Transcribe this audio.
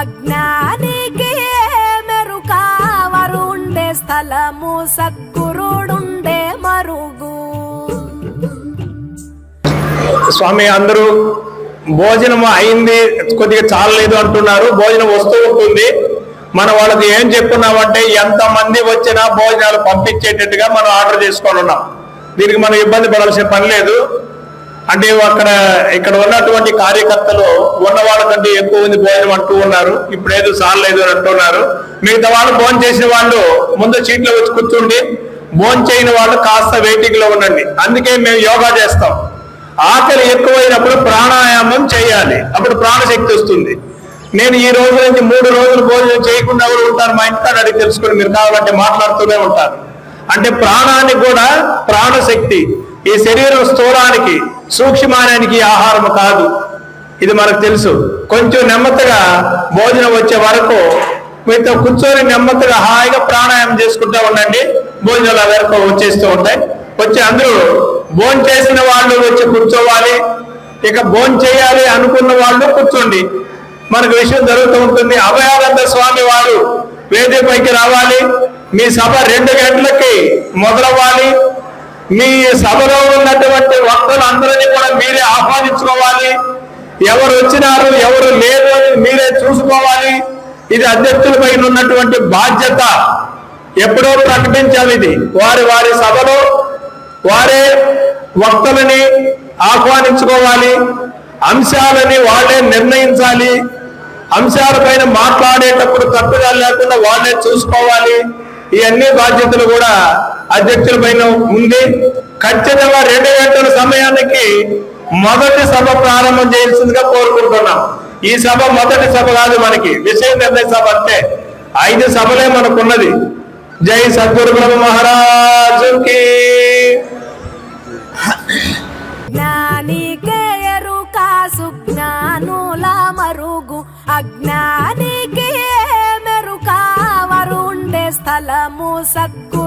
అజ్ఞానికి మెరుకావరుండే స్థలము సద్గురుడుండే మరుగు. స్వామి అందరూ భోజనం అయింది కొద్దిగా చాలలేదు అంటున్నారు. భోజనం వస్తూ ఉంటుంది. మన వాళ్ళకి ఏం చెప్తున్నామంటే ఎంతమంది వచ్చినా భోజనాలు పంపించేటట్టుగా మనం ఆర్డర్ చేసుకోనున్నాం దీనికి మనం ఇబ్బంది పడాల్సిన పని లేదు. అంటే అక్కడ ఇక్కడ ఉన్నటువంటి కార్యకర్తలు ఉన్న వాళ్ళకంటే ఎక్కువ మంది భోజనం అంటూ ఉన్నారు. ఇప్పుడు ఏదో లేదు అని అంటున్నారు. మిగతా వాళ్ళు భోజనం చేసిన వాళ్ళు ముందు సీట్లో వచ్చి కూర్చుండి భోజనం చేయని వాళ్ళు కాస్త వెయిటింగ్లో ఉండండి. అందుకే మేము యోగా చేస్తాం. ఆకలి ఎక్కువైనప్పుడు ప్రాణాయామం చేయాలి. అప్పుడు ప్రాణశక్తి వస్తుంది. నేను ఈ రోజు నుంచి మూడు రోజులు భోజనం చేయకుండా కూడా ఉంటాను మా ఇంటికాడ అడిగి తెలుసుకుని మీరు కావాలంటే మాట్లాడుతూనే ఉంటారు. అంటే ప్రాణానికి కూడా ప్రాణశక్తి ఈ శరీరం స్థూలానికి సూక్ష్మానానికి ఆహారము ఆహారం కాదు. ఇది మనకు తెలుసు. కొంచెం నెమ్మదిగా భోజనం వచ్చే వరకు మీతో కూర్చొని నెమ్మదిగా హాయిగా ప్రాణాయామం చేసుకుంటూ ఉండండి. భోజనాలు వరకు వచ్చేస్తూ ఉంటాయి. వచ్చి అందరూ భోజనం చేసిన వాళ్ళు వచ్చి కూర్చోవాలి. ఇక భోజనం చేయాలి అనుకున్న వాళ్ళు కూర్చోండి. మనకు విషయం జరుగుతూ ఉంటుంది. అభయానంద స్వామి వారు వేదికపైకి రావాలి. మీ సభ రెండు గంటలకి మొదలవ్వాలి. మీ సభలో ఉన్నటువంటి వక్తలందరినీ కూడా మీరే ఆహ్వానించుకోవాలి. ఎవరు వచ్చినారు ఎవరు లేరు మీరే చూసుకోవాలి. ఇది అధ్యక్షుల పైన ఉన్నటువంటి బాధ్యత. ఎప్పుడో ప్రకటించాలి ఇది. వారి వారి సభలో వారే వక్తలని ఆహ్వానించుకోవాలి. అంశాలని వాళ్ళే నిర్ణయించాలి. అంశాలపైన మాట్లాడేటప్పుడు తప్పుగా లేకుండా వాళ్ళే చూసుకోవాలి. ఈ అన్ని బాధ్యతలు కూడా అధ్యక్షుల పైన ఉంది. ఖచ్చితంగా రెండు గంటల సమయానికి మొదటి సభ ప్రారంభం చేయాల్సిందిగా కోరుకుంటున్నాం. ఈ సభ మొదటి సభ కాదు మనకి విషయ నిర్ణయ సభ అంటే ఐదు సభలే మనకున్నది. జై సద్గురు బ్రహ్మ మహారాజు! ఫలము సద్గు